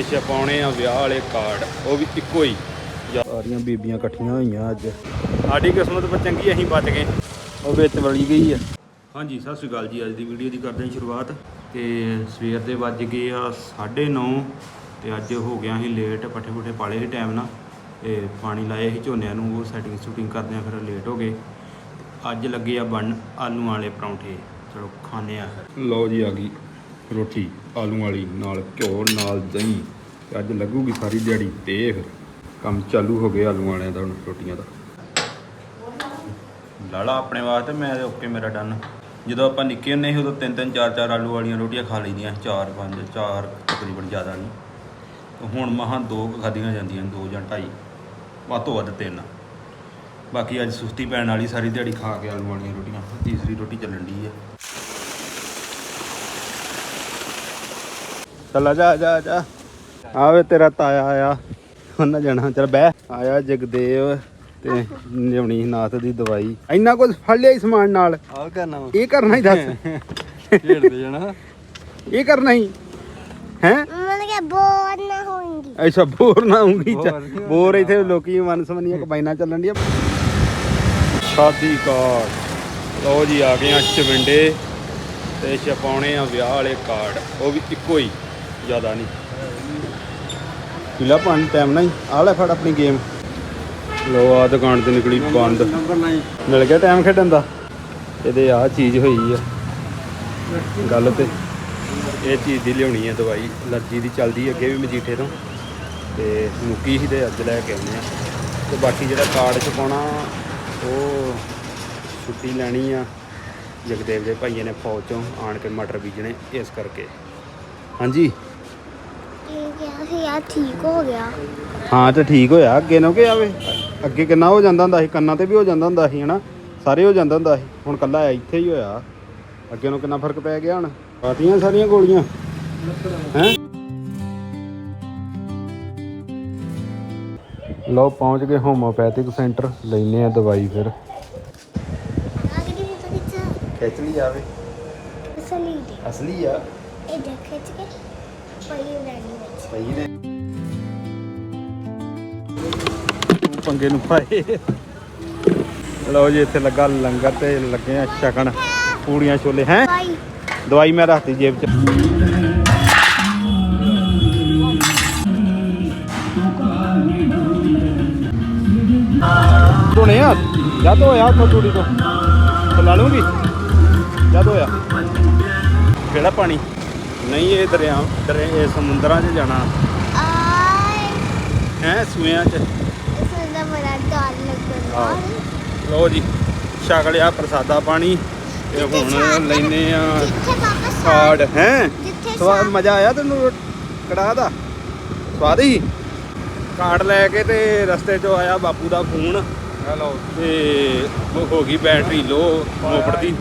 ਤੇ ਛਪਾਉਣੇ ਆ ਵਿਆਹ ਵਾਲੇ ਕਾਰਡ ਉਹ ਵੀ ਇੱਕੋ ਹੀ। ਸਾਰੀਆਂ ਬੀਬੀਆਂ ਇਕੱਠੀਆਂ ਹੋਈਆਂ ਅੱਜ। ਸਾਡੀ ਕਿਸਮਤ ਪਰ ਚੰਗੀ ਅਸੀਂ ਬਚ ਗਏ। ਉਹ ਵਿੱਚ ਵਲੀ ਗਈ ਆ। ਹਾਂਜੀ ਸਤਿ ਸ਼੍ਰੀ ਅਕਾਲ ਜੀ ਅੱਜ ਦੀ ਵੀਡੀਓ ਦੀ ਕਰਦੇ ਹਾਂ ਸ਼ੁਰੂਆਤ। ਤੇ ਸਵੇਰ ਦੇ ਵੱਜ ਗਏ ਆ 9:30 ਤੇ ਅੱਜ ਹੋ ਗਿਆ ਸੀ ਲੇਟ ਪੱਠੇ ਪੁੱਠੇ ਪਾਲੇ ਸੀ ਟਾਈਮ ਨਾਲ। ਤੇ ਪਾਣੀ ਲਾਏ ਸੀ ਝੋਨਿਆਂ ਨੂੰ ਉਹ ਸੈਟਿੰਗ ਸ਼ੂਟਿੰਗ ਕਰਦੇ ਆ ਫਿਰ ਲੇਟ ਹੋ ਗਏ। ਅੱਜ ਲੱਗੇ ਆ ਬਣ ਆਲੂ ਵਾਲੇ ਪਰੌਂਠੇ। ਚਲੋ ਖਾਣੇ ਆ ਲਓ ਜੀ ਆ ਗਈ। ਰੋਟੀ ਆਲੂ ਵਾਲੀ ਨਾਲ ਘਿਓ ਨਾਲ ਦਹੀਂ। ਤੇ ਅੱਜ ਲੱਗੂਗੀ ਸਾਰੀ ਦਿਹਾੜੀ ਤੇ ਫਿਰ। ਕੰਮ ਚਾਲੂ ਹੋ ਗਿਆ ਆਲੂ ਵਾਲਿਆਂ ਦਾ ਹੁਣ ਰੋਟੀਆਂ ਦਾ। ਲਾਲਾ ਆਪਣੇ ਵਾਸਤੇ, ਮੈਂ ਤੇ ਓਕੇ ਮੇਰਾ ਡਨ। ਜਦੋਂ ਆਪਾਂ ਨਿੱਕੇ ਹੁੰਦੇ ਸੀ, ਉਦੋਂ ਤਿੰਨ ਤਿੰਨ, ਚਾਰ ਚਾਰ ਆਲੂ ਵਾਲੀਆਂ ਰੋਟੀਆਂ ਖਾ ਲਈਦੀਆਂ। ਚਾਰ, ਪੰਜ, ਚਾਰ, ਤਕਰੀਬਨ ਜ਼ਿਆਦਾ ਨਹੀਂ। ਤੇ ਹੁਣ ਮਹਾਂ ਦੋ ਕੁ ਖਾਧੀਆਂ ਜਾਂਦੀਆਂ, ਦੋ ਜਾਂ ਢਾਈ। ਵੱਧ ਤੋਂ ਵੱਧ ਤਿੰਨ। ਬਾਕੀ ਅੱਜ ਸੁਸਤੀ ਪੈਣ ਵਾਲੀ ਸਾਰੀ ਦਿਹਾੜੀ ਖਾ ਕੇ ਆਲੂ ਵਾਲੀਆਂ ਰੋਟੀਆਂ। ਤੀਸਰੀ ਰੋਟੀ ਚੱਲਣ ਦੀ ਹੈ ਚੱਲ ਜਾ ਜਾ ਜਾ। ਆਵੇ ਤੇਰਾ ਤਾਇਆ ਆਇਆ। ਉਹਨਾਂ ਜਾਣਾ। ਚੱਲ ਬਹਿ। ਆਇਆ ਜਗਦੇਵ ਤੇ ਨਿਵਣੀ ਨਾਥ ਦੀ ਦਵਾਈ। ਇੰਨਾ ਕੁਝ ਫੜ ਲਿਆ ਇਸ ਸਮਾਨ ਨਾਲ। ਆ ਕਰਨਾ ਇਹ ਕਰਨਾ ਹੀ ਦੱਸ। ਜਾਣਾ। ਇਹ ਕਰਨਾ ਹੀ। ਹੈ? ਮਨ ਕੇ ਬੋਰ ਨਾ ਹੋਣਗੀ ਐਸਾ ਬੋਰ ਨਾ ਹੋਊਗੀ। ਬੋਰ ਨਹੀਂ ਬੋਰ ਇੱਥੇ ਲੋਕੀ ਮਨ ਸਮਨੀਆਂ ਕਬਾਈਨਾਂ ਚੱਲਣ ਦੀਆਂ ਸ਼ਾਦੀ ਕਾਰਡ। ਲਓ ਜੀ ਆ ਗਏ ਆ ਚਵਿੰਡੇ। ਤੇ ਛਪਾਉਣੇ ਆ ਵਿਆਹ ਵਾਲੇ ਕਾਰਡ। ਉਹ ਵੀ ਇੱਕੋ ਹੀ। ਜ਼ਿਆਦਾ ਨਹੀਂ। ਪੀਲਾ ਪਾਣੀ ਟਾਈਮ ਨਹੀਂ ਆ ਲੈ ਫੜ ਆਪਣੀ ਗੇਮ ਲਓ ਆ ਦੁਕਾਨ ਤੇ ਨਿਕਲੀ ਬੰਦ। ਨੰਬਰ 9 ਮਿਲ ਗਿਆ ਟਾਈਮ ਖੇਡਣ ਦਾ? ਇਹਦੇ ਆ ਚੀਜ਼ ਹੋਈ ਆ। ਗੱਲ ਤੇ ਇਹ ਚੀਜ਼ ਦੀ ਲਿਆਉਣੀ ਆ ਦਵਾਈ। ਅਲਰਜੀ ਦੀ ਚੱਲਦੀ ਅੱਗੇ ਵੀ ਮਜੀਠੇ ਤੋਂ। ਤੇ ਮੁੱਕੀ ਸੀ ਤੇ ਅੱਜ ਲੈ ਕੇ ਆਉਂਦੇ ਆ। ਤੇ ਬਾਕੀ ਜਿਹੜਾ ਕਾਰਡ ਚ ਪਾਉਣਾ ਉਹ ਛੁੱਟੀ ਲੈਣੀ ਆ। ਜਗਦੇਵ ਦੇ ਭਾਈਏ ਨੇ ਫੌਜ ਚੋਂ ਆਣ ਕੇ ਮਟਰ ਬੀਜਣੇ ਇਸ ਕਰਕੇ। ਹਾਂਜੀ? ਇਹ ਕਿਹਾ ਸੀ ਯਾਰ ਠੀਕ ਹੋ ਗਿਆ। ਹਾਂ ਤੇ ਠੀਕ ਹੋਇਆ ਅੱਗੇ ਨੂੰ ਕਿ ਆਵੇ ਅੱਗੇ ਕਿੰਨਾ ਹੋ ਜਾਂਦਾ ਹੁੰਦਾ ਸੀ ਕੰਨਾਂ ਤੇ ਵੀ ਹੋ ਜਾਂਦਾ ਹੁੰਦਾ ਸੀ ਹਨਾ? ਸਾਰੇ ਹੋ ਜਾਂਦਾ ਹੁੰਦਾ ਸੀ ਹੁਣ ਕੱਲਾ ਇੱਥੇ ਹੀ ਹੋਇਆ। ਅੱਗੇ ਨੂੰ ਕਿੰਨਾ ਫ਼ਰਕ ਪੈ ਗਿਆ ਹੁਣ? ਪਾਤੀਆਂ ਸਾਰੀਆਂ ਗੋਲੀਆਂ। ਹੈ? ਲਓ ਪਹੁੰਚ ਗਏ ਹੋਮੋਪੈਥਿਕ ਸੈਂਟਰ ਲੈਨੇ ਆ ਦਵਾਈ ਫਿਰ। ਅਗਲੀ ਵੀ ਤਾਂ ਕਿੱਥੇ ਖਿੱਚ ਲਈ ਜਾਵੇ ਅਸਲੀ ਦੀ। ਅਸਲੀ ਆ। ਇਹ ਦੇਖ ਖਿੱਚ ਕੇ ਪਈ ਰਹਿਣੀ। ਵਿੱਚ ਸਹੀ ਪੰਗੇ ਨੂੰ ਪਾਏ ਲਓ ਜੀ, ਇੱਥੇ ਲੱਗਾ ਲੰਗਰ ਤੇ ਲੱਗੇ ਆ ਛਕਣ ਪੂੜੀਆਂ ਛੋਲੇ, ਹੈ? ਦਵਾਈ ਮੈਂ ਰੱਖਤੀ ਜੇਬ 'ਚ। ਧੋਣੇ ਆ? ਜਦ ਹੋਇਆ ਉੱਥੋਂ ਤੂੜੀ ਤੋਂ? ਚਲਾ ਲੂੰਗੀ ਜਦ ਹੋਇਆ? ਕਿਹੜਾ ਪਾਣੀ? ਨਹੀਂ ਇਹ ਦਰਿਆ ਦਰਿਆ ਇਹ ਸਮੁੰਦਰਾਂ 'ਚ ਜਾਣਾ। ਆਏ। ਹੈ ਸੂਇਆਂ 'ਚ। ਇਸ ਦਾ ਬੜਾ ਡਰ ਲੱਗਦਾ। ਆਹੋ। ਲਓ ਜੀ ਛਕ ਲਿਆ ਪ੍ਰਸਾਦਾ ਪਾਣੀ। ਤੇ ਹੁਣ ਲੈਨੇ ਆ ਜਿੱਥੇ ਪਾਪਾ ਕਾਰਡ ਹੈ? ਜਿੱਥੇ ਸਵਾਦ ਮਜ਼ਾ ਆਇਆ ਤੈਨੂੰ ਕੜਾਹ ਦਾ? ਸਵਾਦ ਹੀ। ਕਾਰਡ ਲੈ ਕੇ ਤੇ ਰਸਤੇ 'ਚੋਂ ਆਇਆ ਬਾਪੂ ਦਾ ਫੋਨ। ਹੈਲੋ। ਤੇ ਉਹ ਹੋ ਗਈ ਬੈਟਰੀ ਲੋ ਮੋਪੜ ਦੀ।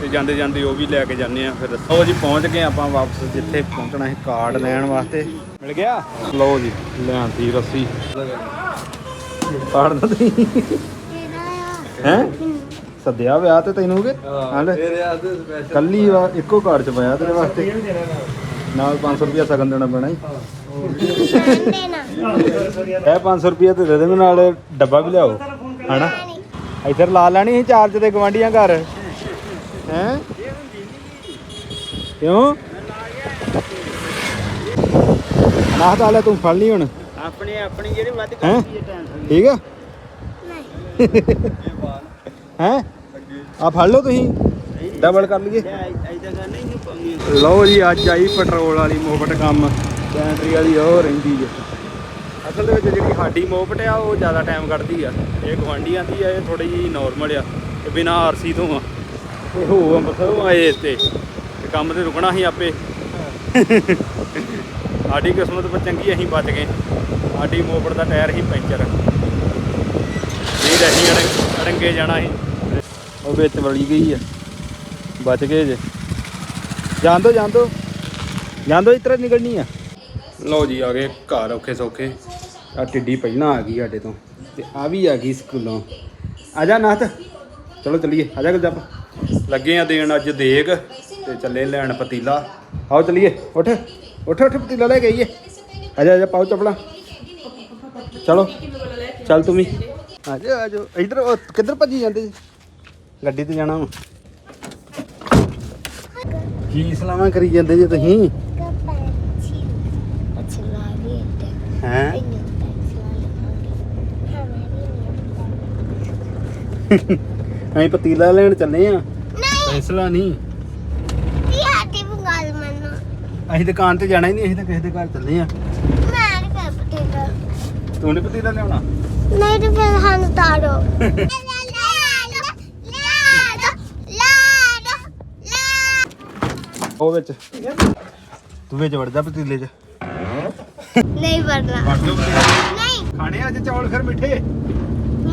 ਤੇ ਜਾਂਦੇ ਜਾਂਦੇ ਉਹ ਵੀ ਲੈ ਕੇ ਜਾਂਦੇ ਆ ਫਿਰ ਲਓ ਜੀ ਪਹੁੰਚ ਗਏ ਆਪਾਂ ਵਾਪਸ ਜਿੱਥੇ ਪਹੁੰਚਣਾ ਸੀ ਕਾਰਡ ਲੈਣ ਵਾਸਤੇ। ਮਿਲ ਗਿਆ? ਲਓ ਜੀ ਲਿਆਂਤੀ ਰੱਸੀ। ਕਾਰਡ ਦਾ ਤੁਸੀਂ ਹੈ? ਸੱਦਿਆ ਵਿਆਹ ਤੇ ਤੈਨੂੰ ਕਿ? ਸਪੈਸ਼ਲ ਕੱਲੀ ਇੱਕੋ ਕਾਰਡ ਚ ਪਾਇਆ ਤੇਰੇ ਵਾਸਤੇ। ਨਾਲ 500 ਰੁਪਿਆ ਸਗਨ ਦੇਣਾ ਪੈਣਾ ਹੀ ਇਹ 500 ਰੁਪਿਆ ਤੇ ਦੇ ਦੇ ਮੈਨੂੰ ਨਾਲ ਡੱਬਾ ਵੀ ਲਿਆਓ। ਹਨਾ? ਇੱਧਰ ਲਾ ਲੈਣੀ ਸੀ ਚਾਰਜ ਤੇ ਗਵਾਂਡੀਆਂ ਘਰ। ਹੈ? ਕਿਉਂ? ਨਾ ਤਾਂ ਲੈ ਤੂੰ ਫੜ ਲਈ ਹੁਣ। ਆਪਣੀ ਆਪਣੀ ਜਿਹੜੀ ਵੱਧ ਹੈ? ਠੀਕ ਆ? ਨਹੀਂ। ਹੈ? ਆ ਫੜ ਲਓ ਤੁਸੀਂ। ਡਬਲ ਕਰ ਲਈਏ। ਲਓ ਜੀ ਅੱਜ ਆਈ ਪੈਟਰੋਲ ਵਾਲੀ ਮੋਪਟ ਕੰਮ। ਬੈਟਰੀ ਵਾਲੀ ਉਹ ਰਹਿੰਦੀ ਹੈ ਅਸਲ ਦੇ ਵਿੱਚ ਜਿਹੜੀ ਸਾਡੀ ਮੋਪਟ ਆ ਉਹ ਜ਼ਿਆਦਾ ਟਾਈਮ ਕੱਢਦੀ ਆ। ਇਹ ਗਵਾਂਡੀਆਂ ਦੀ ਆ ਇਹ ਥੋੜੀ ਜਿਹੀ ਨਾਰਮਲ ਆ। ਤੇ ਬਿਨਾ ਆਰਸੀ ਤੋਂ ਆ। ਤੇ ਹੋ ਅੰਬਸਰੋਂ ਆਏ ਇੱਥੇ। ਤੇ ਕੰਮ ਤੇ ਰੁਕਣਾ ਸੀ ਆਪੇ। ਸਾਡੀ ਕਿਸਮਤ ਪਰ ਚੰਗੀ ਅਸੀਂ ਬਚ ਗਏ। ਸਾਡੀ ਮੋਪਟ ਦਾ ਟਾਇਰ ਹੀ ਪੈਂਚਰ। ਇਹ ਰਹੀ ਅੜੰਗੇ ਜਾਣਾ ਸੀ। ਉਹ ਵਿੱਚ ਵੜੀ ਗਈ ਆ। ਬਚ ਗਏ ਜੇ। ਜਾਣ ਦੋ ਜਾਣ ਦੋ। ਜਾਣ ਦੋ ਇਤਰਾ ਨਿਕਲਣੀ ਆ। ਲਓ ਜੀ, ਆ ਗਏ ਘਰ ਔਖੇ ਸੌਖੇ। ਆ ਟਿੱਡੀ ਪਹਿਲਾਂ ਆ ਗਈ ਸਾਡੇ ਤੋਂ। ਤੇ ਆ ਵੀ ਆ ਗਈ ਸਕੂਲੋਂ। ਆ ਜਾ ਨਾਥ। ਚਲੋ ਚੱਲੀਏ। ਆ ਜਾ ਗੁਰਜੱਪ ਲੱਗੇ ਆ ਦੇਣ ਅੱਜ ਦੇਗ ਤੇ ਚੱਲੇ ਲੈਣ ਪਤੀਲਾ। ਆਓ ਚੱਲੀਏ ਉੱਠ ਉੱਠ ਉੱਠ ਪਤੀਲਾ ਲੈ ਕੇ ਆਈਏ। ਆਜਾ ਆਜਾ ਪਾਓ ਚਪਲਾ। ਚਲੋ ਚੱਲ ਤੂੰ ਵੀ। ਆਜਾ ਆਜੋ ਇਧਰ ਉਹ ਕਿੱਧਰ ਭੱਜੀ ਜਾਂਦੇ ਜੀ? ਗੱਡੀ ਤੇ ਜਾਣਾ ਵਾ। ਕੀ ਸਲਾਮਾਂ ਕਰੀ ਜਾਂਦੇ ਜੀ ਤੁਸੀਂ. ਹੈ? ਅਸੀਂ ਪਤੀਲਾ ਲੈਣ ਚੱਲੇ ਆ। ਨਹੀਂ। ਫੈਸਲਾ ਨਹੀਂ। ਇਹ ਆਟੀ ਬੰਗਾਲ ਮੈਨੂੰ। ਅਸੀਂ ਦੁਕਾਨ ਤੇ ਜਾਣਾ ਹੀ ਨਹੀਂ ਅਸੀਂ ਤਾਂ ਕਿਸੇ ਦੇ ਘਰ ਚੱਲੇ ਆ। ਮੈਂ ਨਹੀਂ ਕਰ ਪਟੇਗਾ ਤੂੰ ਨਹੀਂ ਪਤੀਲਾ ਲਿਆਉਣਾ? ਨਹੀਂ ਤੇ ਫਿਰ ਸਾਨੂੰ ਤਾੜੋ। ਉਹ ਵਿੱਚ। ਤੂੰ ਵਿੱਚ ਵੜ ਜਾ ਪਤੀਲੇ 'ਚ। ਨਹੀਂ ਵਰਨਾ ਵੜ ਜਾ ਪਤੀਲੇ 'ਚ। ਨਹੀਂ। ਖਾਣੇ ਅੱਜ ਚੌਲ ਫਿਰ ਮਿੱਠੇ।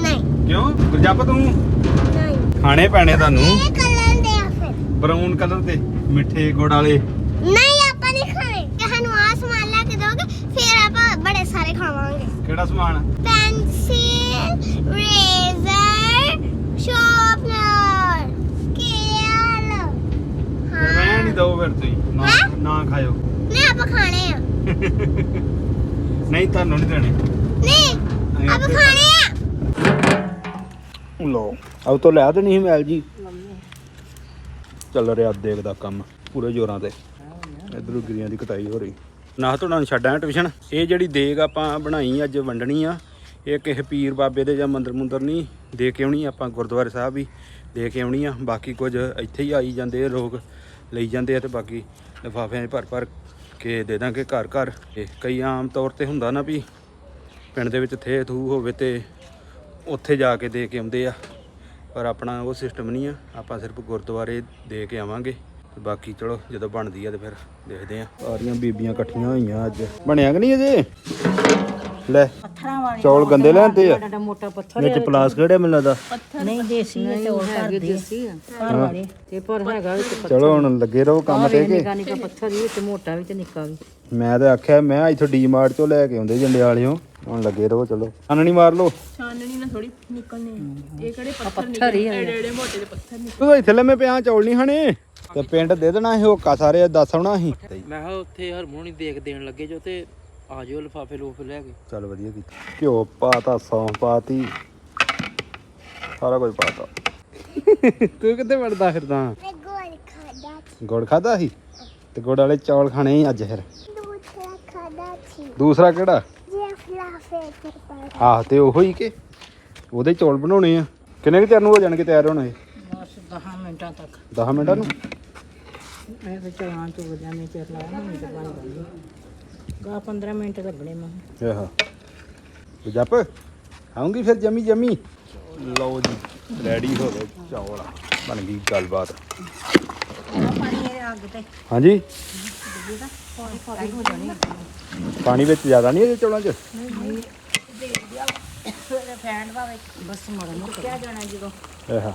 ਨਹੀਂ। ਕਿਉਂ? ਗੁਰਜੱਪ ਤੂੰ? ਨਹੀਂ। ਖਾਣੇ ਪੈਣੇ ਤੁਹਾਨੂੰ? ਇਹ ਕਲਰ ਦੇ ਆ ਫਿਰ। ਬਰਾਊਨ ਕਲਰ ਦੇ ਮਿੱਠੇ ਗੁੜ ਵਾਲੇ। ਨਹੀਂ ਆਪਾਂ ਨਹੀਂ ਖਾਣੇ। ਤੇ ਸਾਨੂੰ ਆ ਸਮਾਨ ਲੈ ਕੇ ਦੋਗੇ ਫਿਰ ਆਪਾਂ ਬੜੇ ਸਾਰੇ ਖਾਵਾਂਗੇ। ਕਿਹੜਾ ਸਮਾਨ? ਪੈਨਸਿਲ ਰੇਜ਼ਰ ਸ਼ਾਰਪਨਰ ਕੇਲ ਰਹਿਣ ਨਹੀਂ ਦੋ ਫਿਰ ਤੁਸੀਂ। ਨਾ ਹੈਂ? ਨਾ ਖਾਇਓ। ਨਹੀਂ ਆਪਾਂ ਖਾਣੇ ਆ। ਨਹੀਂ ਤੁਹਾਨੂੰ ਨਹੀਂ ਦੇਣੇ। ਨਹੀਂ ਆਪਾਂ ਖਾਣੇ ਆ। ਲੋ ਅਬ ਤੋਂ ਲਿਆ ਤੇ ਨਹੀਂ ਮੈਲ ਜੀ। ਚੱਲ ਰਿਹਾ ਦੇਖਦਾ ਕੰਮ, ਪੂਰੇ ਜ਼ੋਰਾਂ ਤੇ। ਇਧਰੋਂ ਗਿਰੀਆਂ ਦੀ ਕਟਾਈ ਹੋ ਰਹੀ। ਨਾ ਤੁਹਾਡਾ ਨੂੰ ਛੱਡਾਂ ਟਿਊਸ਼ਨ। ਇਹ ਜਿਹੜੀ ਦੇਗ ਆਪਾਂ ਬਣਾਈ ਅੱਜ ਵੰਡਣੀ ਆ, ਇਹ ਕਿਸੇ ਪੀਰ ਬਾਬੇ ਦੇ ਜਾਂ ਮੰਦਰ ਮੁੰਦਰ ਨਹੀਂ, ਦੇ ਕੇ ਆਉਣੀ ਆਪਾਂ ਗੁਰਦੁਆਰੇ ਸਾਹਿਬ ਵੀ, ਦੇ ਕੇ ਆਉਣੀ ਆ। ਬਾਕੀ ਕੁਝ ਇੱਥੇ ਹੀ ਆਈ ਜਾਂਦੇ ਲੋਕ ਲਈ ਜਾਂਦੇ ਆ ਤੇ ਬਾਕੀ ਲਿਫਾਫਿਆਂ 'ਚ ਭਰ ਭਰ ਕੇ ਦੇ ਦਾਂਗੇ ਘਰ ਘਰ ਤੇ ਕਈ ਆਮ ਤੌਰ ਤੇ ਹੁੰਦਾ ਨਾ ਵੀ ਪਿੰਡ ਦੇ ਵਿੱਚ ਥੇ ਥੂ ਹੋਵੇ ਤੇ ਉੱਥੇ ਜਾ ਕੇ ਦੇ ਕੇ ਆਉਂਦੇ ਆ ਪਰ ਆਪਣਾ ਉਹ ਸਿਸਟਮ ਨਹੀਂ ਆ। ਆਪਾਂ ਸਿਰਫ ਗੁਰਦੁਆਰੇ ਦੇ ਕੇ ਆਵਾਂਗੇ। ਬਾਕੀ ਚਲੋ ਜਦੋਂ ਬਣਦੀ ਆ ਤੇ ਫਿਰ ਦੇਖਦੇ ਆ। ਸਾਰੀਆਂ ਬੀਬੀਆਂ ਇਕੱਠੀਆਂ ਹੋਈਆਂ ਅੱਜ। ਬਣਿਆ ਕਿ ਨਹੀਂ ਅਜੇ? ਲੈ ਪੱਥਰਾਂ ਵਾਲੇ ਚੌਲ ਗੰਦੇ ਲੈਂਦੇ ਆ। ਸਾਡਾ ਮੋਟਾ ਪੱਥਰ ਵਿੱਚ ਪਲਾਸ ਕਿਹੜੇ ਮੈਨੂੰ ਲੱਗਦਾ ਨਹੀਂ ਦੇਸੀ ਹੈ ਚੌਲ ਘਰ ਦੇ। ਘਰ ਵਾਲੇ। ਤੇ ਪਰ ਹੈਗਾ ਵਿੱਚ ਪੱਥਰ। ਚਲੋ ਹੁਣ ਲੱਗੇ ਰਹੋ ਕੰਮ ਤੇ ਕਿ। ਨਿਕਾ ਨਿਕਾ ਪੱਥਰ ਹੀ ਤੇ ਮੋਟਾ ਵੀ ਤੇ ਨਿੱਕਾ ਵੀ। ਮੈਂ ਤੇ ਆਖਿਆ ਮੈਂ ਇੱਥੋਂ ਡੀਮਾਰਟ ਚੋਂ ਲੈ ਕੇ ਆਉਂਦੇ ਜੰਡੇ ਵਾਲਿਓ ਹੁਣ ਲੱਗੇ ਰਹੋ ਚਲੋ। ਨਹੀਂ ਮਾਰ ਲਓ। ਪੱਥਰ ਹੀ ਹੈ ਤੂੰ ਤਾਂ ਇੱਥੇ ਲੰਮੇ ਪਿਆ ਚੌਲ ਨਹੀਂ ਖਾਣੇ। ਤੇ ਪਿੰਡ ਦੇ ਦੇਣਾ ਸੀ ਹੋਕਾ ਸਾਰੇ ਦੱਸ ਆਉਣਾ ਸੀ। ਮੈਂ ਕਿਹਾ ਉੱਥੇ ਹਰਮੋਨੀ ਦੇਖ ਦੇਣ ਲੱਗੇ ਜੋ ਤੇ ਆ ਜਿਓ ਲਫਾਫੇ ਲੂਫੇ ਲੈ ਕੇ। ਚੱਲ ਵਧੀਆ ਕੀਤਾ। ਘਿਓ ਪਾਤਾ ਸੌਂ ਪਾਤੀ। ਸਾਰਾ ਕੁਝ ਪਾਤਾ। ਤੂੰ ਕਿੱਥੇ ਵੜਦਾ ਫਿਰਦਾ? ਮੈਂ ਖਾਦਾ ਗੁੜ ਖਾਦਾ ਸੀ? ਤੇ ਗੁੜ ਵਾਲੇ ਚੌਲ ਖਾਣੇ ਸੀ ਅੱਜ ਫਿਰ। ਦੂਸਰਾ ਖਾਦਾ ਸੀ। ਦੂਸਰਾ ਕਿਹੜਾ? ਫਲਾਫੇ ਕਰਤਾ ਆਹ ਤੇ ਉਹੋ ਹੀ ਕਿ? ਉਹਦੇ ਚੌਲ ਬਣਾਉਣੇ ਆ। ਕਿੰਨੇ ਕੁ ਚਿਰ ਨੂੰ ਹੋ ਜਾਣਗੇ ਤਿਆਰ ਹੋਣੇ? ਬਸ 10 ਮਿੰਟਾਂ ਤੱਕ। 10 ਮਿੰਟਾਂ ਨੂੰ? ਮੈਂ ਤੇ ਚਲਾਂ ਚੁਗ ਜਾਂਦੇ ਚਿਰ ਲਾਇਆ ਨਹੀਂ ਤੇ ਬਣ ਜਾਂਦੀ ਗਾ 15 ਮਿੰਟ ਲੱਗਣੇ ਮੈਂ। ਆਹਾ। ਤੇ ਜੱਪ ਆਉਂਗੀ ਫਿਰ ਜਮੀ ਜਮੀ? ਲਓ ਜੀ ਰੈਡੀ ਹੋ ਗਏ ਚੌਲ। ਬਣ ਗਈ ਗੱਲਬਾਤ। ਹਾਂਜੀ? ਪਾਣੀ ਵਿੱਚ ਜ਼ਿਆਦਾ ਨਹੀਂ ਇਹਦੇ ਚੌਲਾਂ 'ਚ? ਬਸ ਮੜਾ ਮੁੱਕ ਕਿਆ ਜਾਣਾ ਜਦੋਂ ਆਹਾ।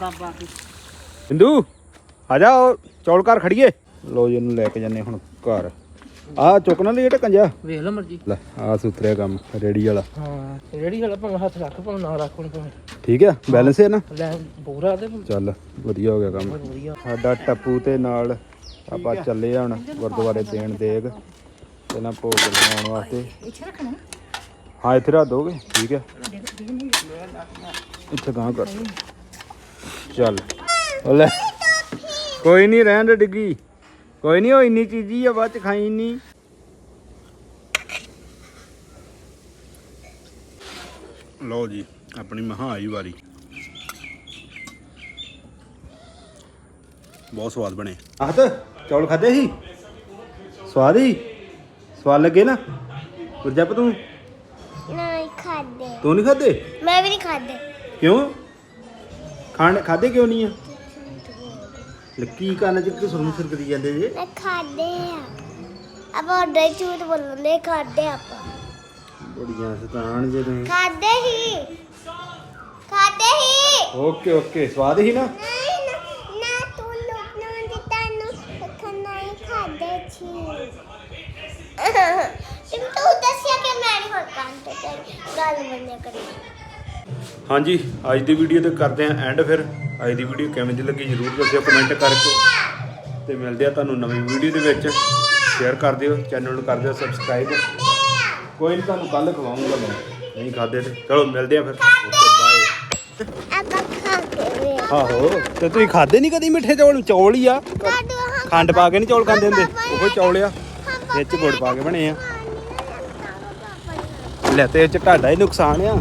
ਬਾਬਾ ਕੀ ਬਿੰਦੂ ਆ ਜਾ ਉਹ ਚੌਲ ਘਰ ਖੜੀਏ। ਲੋ ਜੀ ਇਹਨੂੰ ਲੈ ਕੇ ਜਾਂਦੇ ਹੁਣ ਘਰ। ਆ ਚੁੱਕਣਾ ਲਈ ਢੱਕਣ ਜਾ ਵੇਖ ਲਓ ਮਰਜ਼ੀ। ਲੈ ਆ ਸੁਤਰਿਆ ਕੰਮ ਰੇੜੀ ਵਾਲਾ। ਹਾਂ ਰੇੜੀ ਵਾਲਾ ਭਾਵੇਂ ਹੱਥ ਰੱਖ ਭਾਵੇਂ ਨਾ ਰੱਖ ਹੁਣ ਭਾਵੇਂ। ਠੀਕ ਆ ਬੈਲੈਂਸ ਹੈ ਨਾ? ਲੈ ਪੂਰਾ ਤੇ ਚੱਲ ਵਧੀਆ ਹੋ ਗਿਆ ਕੰਮ। ਸਾਡਾ ਟੱਪੂ ਤੇ ਨਾਲ ਆਪਾਂ ਚੱਲੇ ਆ ਹੁਣ ਗੁਰਦੁਆਰੇ ਦੇਣ ਦੇਗ। ਤੇ ਨਾ ਭੋਗ ਲਗਾਉਣ ਵਾਸਤੇ। ਇੱਥੇ ਰੱਖਣਾ? ਹਾਂ ਇੱਥੇ ਰੱਖ ਦੋਗੇ? ਠੀਕ ਹੈ ਇੱਥੇ ਗਾਂ ਕਰ। ਚੱਲ। ਲੈ। ਕੋਈ ਨਹੀਂ ਰਹਿਣ ਦੇ ਡਿੱਗੀ। ਕੋਈ ਨਹੀਂ ਉਹ ਇੰਨੀ ਚੀਜ਼ ਹੀ ਆ ਬਾਅਦ ਚ ਖਾਈ ਨਹੀਂ ਲਓ ਜੀ ਆਪਣੀ ਮਹਾ ਆਈ ਵਾਰੀ। ਬਹੁਤ ਸਵਾਦ ਬਣੇ। ਆਹਤ ਚੌਲ ਖਾਦੇ ਸੀ? ਸਵਾਦ ਹੀ ਸਵਾਦ ਲੱਗੇ ਨਾ? ਗੁਰਜਪ ਤੂੰ? ਨਹੀਂ ਖਾਦੇ ਤੂੰ ਨਹੀਂ ਖਾਦੇ ਮੈਂ ਵੀ ਨਹੀਂ ਖਾਦੇ ਕਿਉਂ? ਖਾਣ ਖਾਦੇ ਕਿਉਂ ਨਹੀਂ ਆ? ਲੱਕੀ ਕੰਨ ਚ ਕਿਸ ਨੂੰ ਸਿਰ ਕਰੀ ਜਾਂਦੇ ਜੇ। ਮੈਂ ਖਾਦੇ ਆ। ਆਪਾਂ ਡੇ ਝੂਠ ਬੋਲਦੇ ਖਾਦੇ ਆਪਾਂ। ਬੜੀਆਂ ਸਤਾਨ ਜੇ ਤੁਸੀਂ। ਖਾਦੇ ਹੀ ਖਾਦੇ ਹੀ ਓਕੇ ਓਕੇ। ਸਵਾਦ ਹੀ ਨਾ? ਨਹੀਂ। ਗੱਲ ਮੰਨਿਆ ਕਰੀ। ਹਾਂਜੀ ਅੱਜ ਦੀ ਵੀਡੀਓ ਤੇ ਕਰਦੇ ਆਂ ਐਂਡ ਫਿਰ। ਅੱਜ ਦੀ ਵੀਡੀਓ ਕਿਵੇਂ ਦੀ ਲੱਗੀ ਜਰੂਰ ਦੱਸਿਓ ਕਮੈਂਟ ਕਰਕੇ। ਤੇ ਮਿਲਦੇ ਆ ਤੁਹਾਨੂੰ ਨਵੀਂ ਵੀਡੀਓ ਦੇ ਵਿੱਚ। ਸ਼ੇਅਰ ਕਰ ਦਿਓ ਚੈਨਲ ਨੂੰ ਕਰ ਦਿਓ ਸਬਸਕ੍ਰਾਈਬ ਕੋਈ ਨਹੀਂ ਤੁਹਾਨੂੰ ਕੱਲ ਖਵਾਉਂਗਾ ਮੈਂ। ਨਹੀਂ ਖਾਦੇ ਤੇ। ਚਲੋ ਮਿਲਦੇ ਆ। ਫਿਰ ਓਕੇ ਬਾਏ ਆਹੋ ਤੇ ਤੁਸੀਂ ਖਾਦੇ ਨਹੀਂ ਕਦੀ ਮਿੱਠੇ ਚੌਲ? ਚੌਲ ਹੀ ਆ। ਖੰਡ ਪਾ ਕੇ ਨਹੀਂ ਚੌਲ ਖਾਂਦੇ ਹੁੰਦੇ? ਉਹੋ ਚੌਲ ਆ। ਵਿੱਚ ਗੁੜ ਪਾ ਕੇ ਬਣੇ ਆ। ਲੈ ਤੇ ਇਹ ਚ ਤੁਹਾਡਾ ਹੀ ਨੁਕਸਾਨ ਆ।